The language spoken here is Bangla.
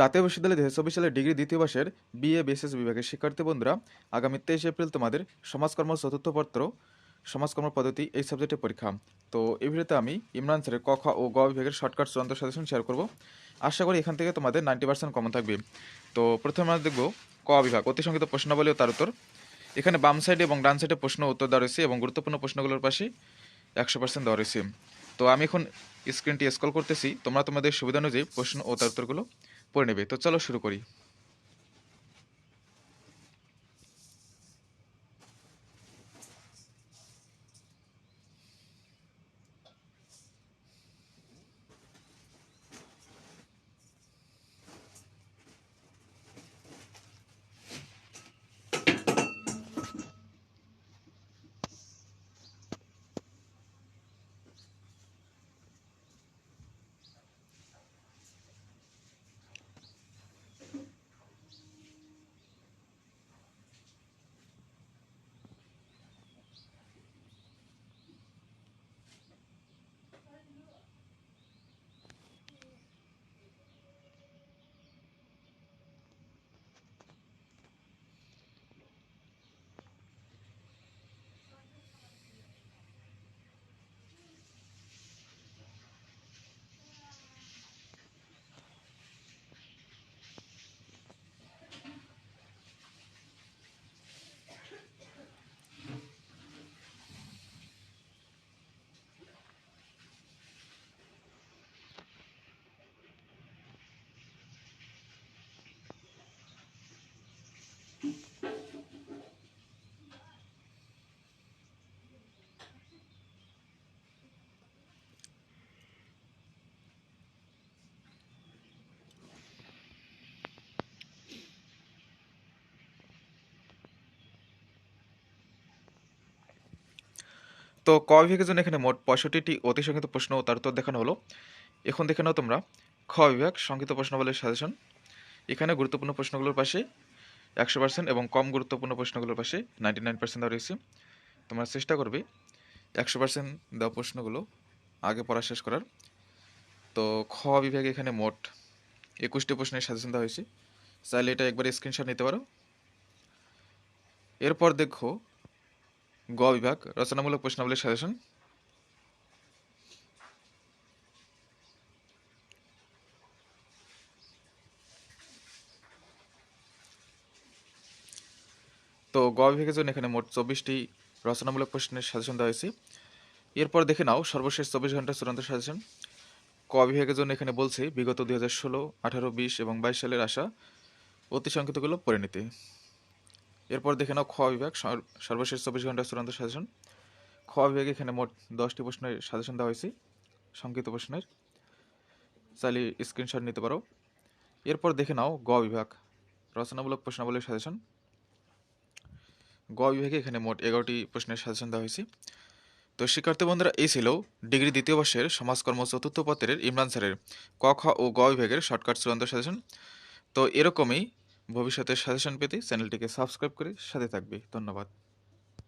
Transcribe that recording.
জাতীয় বিশ্ববিদ্যালয় দু হাজার সালের ডিগ্রি দ্বিতীয় বর্ষের বিএ, বিএসএস বিভাগের শিক্ষার্থী বন্ধুরা, আগামী তেইশে এপ্রিল তোমাদের সমাজকর্ম চতুর্থ পত্র সমাজকর্ম পদ্ধতি এই সাবজেক্টের পরীক্ষা। তো এই ভিডিওতে আমি ইমরান স্যারের ক, খ ও গ বিভাগের শর্টকাট চূড়ান্ত সাজেশন শেয়ার করব। আশা করি এখান থেকে তোমাদের নাইনটি পার্সেন্ট কমন থাকবে। তো প্রথমে আমরা দেখব ক বিভাগ অতি সংক্ষিপ্ত প্রশ্নাবলী ও তার উত্তর। এখানে বাম সাইডে এবং ডান সাইডে প্রশ্ন উত্তর দেওয়া রয়েছে এবং গুরুত্বপূর্ণ প্রশ্নগুলোর পাশে একশো পার্সেন্ট দেওয়া রয়েছে। তো আমি এখন স্ক্রিনটি স্কল করতেছি। তোমরা তোমাদের সুবিধা অনুযায়ী প্রশ্ন ও তার উত্তরগুলো পড়ে নেবে। তো চলো শুরু করি। তো ক বিভাগের জন্য এখানে মোট পঁয়ষট্টিটি অতি সংক্ষিপ্ত প্রশ্ন ও তার উত্তর দেখানো হলো। এখন দেখে নাও তোমরা, খ বিভাগ, সংক্ষিপ্ত প্রশ্নাবলীর সাজেশন। এখানে গুরুত্বপূর্ণ প্রশ্নগুলোর পাশে একশো পার্সেন্ট এবং কম গুরুত্বপূর্ণ প্রশ্নগুলোর পাশে নাইনটি নাইন পার্সেন্ট দেওয়া রয়েছে। তোমরা চেষ্টা করবে একশো পার্সেন্ট দেওয়া প্রশ্নগুলো আগে পড়া শেষ করার। তো খ বিভাগে এখানে মোট একুশটি প্রশ্নের সাজেশন দেওয়া হয়েছে। চাইলে এটা একবার স্ক্রিনশট নিতে পারো। এরপর দেখো গ বিভাগ, রচনামূলক প্রশ্নাবলীর সাজেশন। তো গ বিভাগের জন্য এখানে মোট চব্বিশটি রচনামূলক প্রশ্নের সাজেশন দেওয়া হয়েছে। এরপর দেখে নাও সর্বশেষ চব্বিশ ঘণ্টা চূড়ান্ত সাজেশন। ক বিভাগের জন্য এখানে বলছে বিগত দুই হাজার ষোলো, আঠারো, বিশ এবং বাইশ সালের আশা অতি সংক্ষিপ্তগুলো পড়ে নিতে এরপর দেখে নাও খ বিভাগ সর্বশেষ চব্বিশ ঘণ্টা চূড়ান্ত সাজেশন। খ বিভাগে এখানে মোট দশটি প্রশ্নের সাজেশন দেওয়া হয়েছে, সংক্ষিপ্ত প্রশ্নের। চাইলে স্ক্রিনশট নিতে পারো। এরপর দেখে নাও গ বিভাগ, রচনামূলক প্রশ্নাবলীর সাজেশন। গ বিভাগে এখানে মোট এগারোটি প্রশ্নের সাজেশন দেওয়া হয়েছে। তো শিক্ষার্থী বন্ধুরা, এই ছিল ডিগ্রি দ্বিতীয় বর্ষের সমাজকর্ম চতুর্থ পত্রের ইমরান স্যারের ক, খ ও গ বিভাগের শর্টকাট চূড়ান্ত সাজেশন। তো এরকমই ভবিষ্যতে সাজেশন পেতে চ্যানেলটিকে সাবস্ক্রাইব করে সাথে থাকবে। ধন্যবাদ।